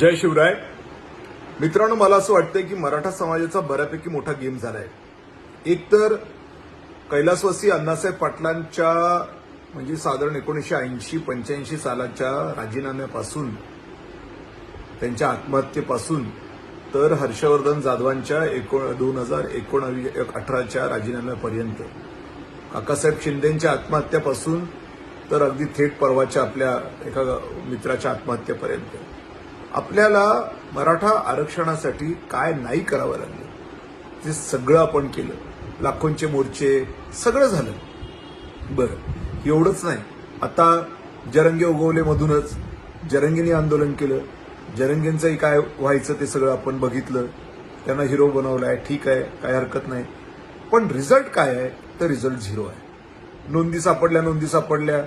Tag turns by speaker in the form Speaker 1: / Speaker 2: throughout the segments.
Speaker 1: जय शिवराय. मित्रांनो मला असं वाटतंय की मराठा समाजाचा बऱ्यापैकी मोठा गेम झालाय. एक तर कैलासवासी अण्णासाहेब पाटलांच्या म्हणजे साधारण एकोणीसशे ऐंशी पंच्याऐंशी सालाच्या राजीनाम्यापासून त्यांच्या आत्महत्येपासून तर हर्षवर्धन जाधवांच्या एकोण दोन हजार एकोणवी अठराच्या राजीनाम्यापर्यंत. काकासाहेब शिंदेच्या आत्महत्यापासून तर अगदी थेट परवाच्या आपल्या एका मित्राच्या आत्महत्येपर्यंत. आपल्याला मराठा आरक्षणासाठी काय नाही करावं लागलं? ते सगळं आपण केलं. लाखोंचे मोर्चे सगळं झालं. बरं एवढंच नाही. आता जरंगे उगवलेमधूनच जरंगीने आंदोलन केलं. जरंगींचंही काय व्हायचं ते सगळं आपण बघितलं. त्यांना हिरो बनवलाय ठीक आहे काय हरकत नाही. पण रिझल्ट काय आहे? तर रिझल्ट झिरो आहे. नोंदी सापडल्या नोंदी सापडल्या.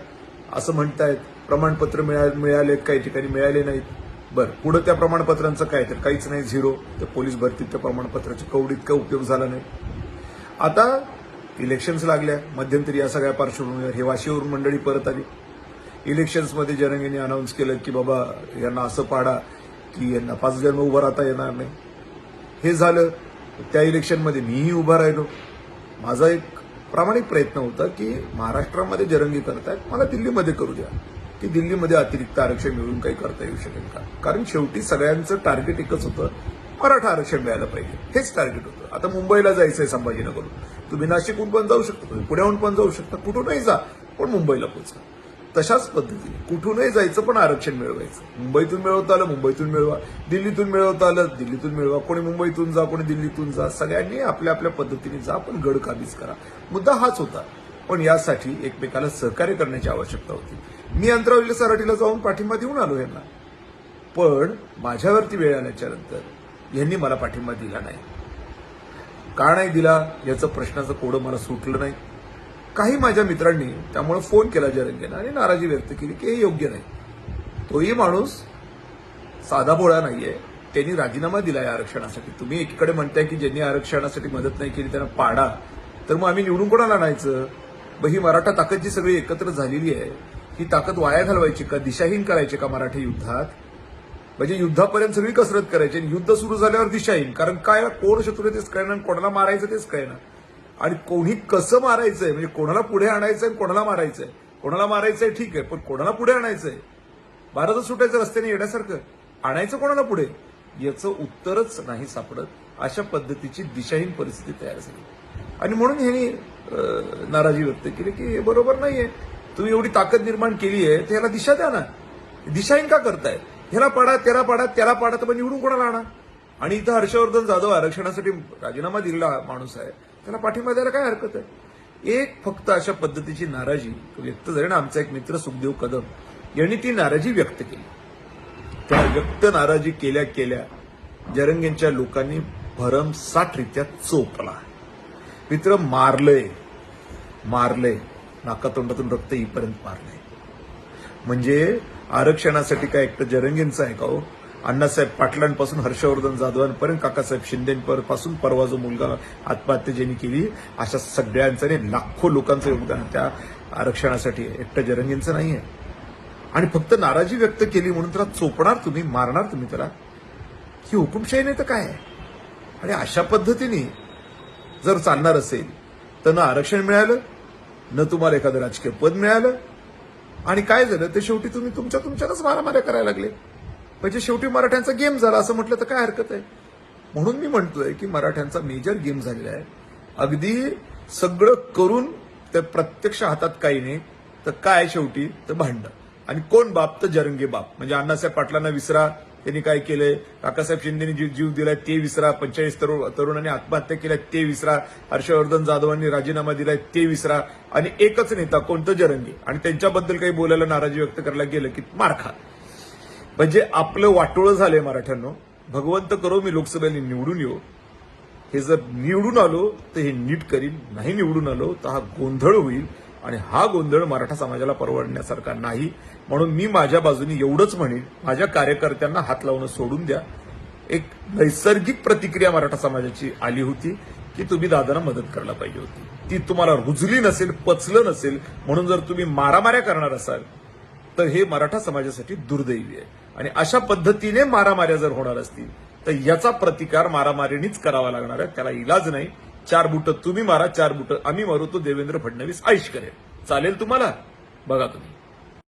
Speaker 1: असं म्हणतायत. प्रमाणपत्र मिळा- मिळालेत काही ठिकाणी मिळाले नाहीत. बरं पुढे त्या प्रमाणपत्रांचं काय? तर काहीच नाही झिरो. त्या पोलीस भरतीत त्या प्रमाणपत्राची कवडीत काय उपयोग झाला नाही. आता इलेक्शन्स लागल्या. मध्यंतरी या सगळ्या पार्श्वभूमीवर हे वाशीवरून मंडळी परत आली. इलेक्शन्समध्ये जनंगीने अनाऊन्स केलं की बाबा यांना असं पाडा की यांना पाच जन्म उभं राहता येणार नाही. हे झालं. त्या इलेक्शनमध्ये मीही उभा राहिलो. माझा एक प्रामाणिक प्रयत्न होता की महाराष्ट्रामध्ये जरंगी करतायत मला दिल्लीमध्ये करू द्या. की दिल्लीमध्ये अतिरिक्त आरक्षण मिळून काही करता येऊ शकेल का? कारण शेवटी सगळ्यांचं टार्गेट एकच होतं मराठा आरक्षण मिळालं पाहिजे. हेच टार्गेट होतं. आता मुंबईला जायचं आहे संभाजीनगरून तुम्ही नाशिकहून पण जाऊ शकता तुम्ही पुण्याहून पण जाऊ शकता कुठूनही जा पण मुंबईला पोहोचा. तशाच पद्धतीने कुठूनही जायचं पण आरक्षण मिळवायचं. मुंबईतून मिळवता आलं मुंबईतून मिळवा. दिल्लीतून मिळवता आलं दिल्लीतून मिळवा. कोणी मुंबईतून जा कोणी दिल्लीतून जा सगळ्यांनी आपल्या आपल्या पद्धतीने जा पण गड काबीज करा. मुद्दा हाच होता. पण यासाठी एकमेकाला सहकार्य करण्याची आवश्यकता होती. मी अंतरावली सराठीला जाऊन पाठिंबा देऊन आलो यांना. पण माझ्यावरती वेळ आल्याच्यानंतर यांनी मला पाठिंबा दिला नाही. का नाही दिला याचं प्रश्नाचं कोडं मला सुटलं नाही. काही माझ्या मित्रांनी त्यामुळे फोन केला जरंगेनं आणि नाराजी व्यक्त केली की हे योग्य नाही. तोही माणूस साधा बोळा नाहीये. त्यांनी राजीनामा दिला या आरक्षणासाठी. तुम्ही एकीकडे म्हणताय की ज्यांनी आरक्षणासाठी मदत नाही केली त्यांना पाडा. तर मग आम्ही निवडून कोणाला आणायचं? मग ही मराठा ताकद जी सगळी एकत्र झालेली आहे ही ताकद वाया घालवायची का दिशाहीन करायची का मराठी युद्धात? म्हणजे युद्धापर्यंत सगळी कसरत करायची आणि युद्ध सुरू झाल्यावर दिशाहीन. कारण काय कोण शत्रू तेच कळणार आणि कोणाला मारायचं तेच कळणार आणि कोणी कसं मारायचंय म्हणजे कोणाला पुढे आणायचंय आणि कोणाला मारायचंय? कोणाला मारायचंय ठीक आहे पण कोणाला पुढे आणायचंय? भारतच सुटायचं रस्त्याने येण्यासारखं. आणायचं कोणाला पुढे? याचं उत्तरच नाही सापडत. अशा पद्धतीची दिशाहीन परिस्थिती तयार झाली. आणि म्हणून ह्यांनी नाराजी व्यक्त केली की हे बरोबर नाहीये. तुम्ही एवढी ताकद निर्माण केली आहे तर ह्याला दिशा द्या ना. दिशाहीन का करताय? ह्याला पाडा त्याला पाडा त्याला पाडा तर निवडून कोणाला आणा? आणि इथं हर्षवर्धन जाधव आरक्षणासाठी राजीनामा दिलेला माणूस आहे त्याला पाठिंबा द्यायला काय हरकत आहे? एक फक्त अशा पद्धतीची नाराजी व्यक्त झाली ना आमचा एक मित्र सुखदेव कदम यांनी ती नाराजी व्यक्त केली. त्या व्यक्त नाराजी केल्या केल्या जरंगेंच्या लोकांनी भरमसाठरित्या चोपला. मित्र मारलंय मारलंय नाकातोंडातून रक्त इथपर्यंत मारलंय म्हणजे आरक्षणासाठी काय एकटं जरंगींचं आहे का हो अण्णासाहेब पाटलांपासून हर्षवर्धन जाधवांपर्यंत काकासाहेब शिंदेपासून परवा जो मुलगा आत्महत्या ज्यांनी केली अशा सगळ्यांचं आणि लाखो लोकांचं योगदान त्या आरक्षणासाठी एकटं जरंगींचं नाहीये आणि फक्त नाराजी व्यक्त केली म्हणून त्याला चोपणार तुम्ही मारणार तुम्ही त्याला ही हुकुमशाही नाही तर काय आणि अशा पद्धतीने जर चालणार असेल तर न आरक्षण मिळालं न तुम्हाला एखादं राजकीय पद मिळालं. आणि काय झालं ते शेवटी तुम्ही तुमच्या तुमच्यातच मारामाऱ्या करायला लागले. म्हणजे शेवटी मराठ्यांचा गेम झाला असं म्हटलं तर काय हरकत आहे? म्हणून मी म्हणतोय की मराठ्यांचा मेजर गेम झालेला आहे. अगदी सगळं करून ते प्रत्यक्ष हातात काही नाही तर काय शेवटी? तर भांडणं. आणि कोण बाप? तर जरंगे बाप. म्हणजे अण्णासाहेब पाटलांना विसरा त्यांनी काय केलंय? काकासाहेब शिंदेनी जीव जीव दिलाय ते विसरा. पंचेचाळीस तरुण तरुणांनी आत्महत्या केल्या ते विसरा. हर्षवर्धन जाधवांनी राजीनामा दिलाय ते विसरा. आणि एकच नेता कोणतं? जरंगी. आणि त्यांच्याबद्दल काही बोलायला नाराजी व्यक्त करायला गेलं की मारखा. म्हणजे आपलं वाटोळं झालंय मराठ्यांनो. भगवंत करो मी लोकसभेने निवडून येऊ. हे जर निवडून आलो तर हे नीट करीन. नाही निवडून आलो तर हा गोंधळ होईल. आणि हा गोंधळ मराठा समाजाला परवडण्यासारखा नाही. म्हणून मी माझ्या बाजूने एवढंच म्हणेन माझ्या कार्यकर्त्यांना हात लावणं सोडून द्या. एक नैसर्गिक प्रतिक्रिया मराठा समाजाची आली होती की तुम्ही दादांना मदत करायला पाहिजे होती. ती तुम्हाला रुजली नसेल पचलं नसेल म्हणून जर तुम्ही मारामाऱ्या करणार असाल तर हे मराठा समाजासाठी दुर्दैवी आहे. आणि अशा पद्धतीने मारामाऱ्या जर होणार असतील तर याचा प्रतिकार मारामारीनीच करावा लागणार आहे त्याला इलाज नाही. चार बुट तुम्ही मारा चार बुट आम्ही मारू तो देवेंद्र फडणवीस आयुष करेल. चालेल तुम्हाला? बघा तुम्ही.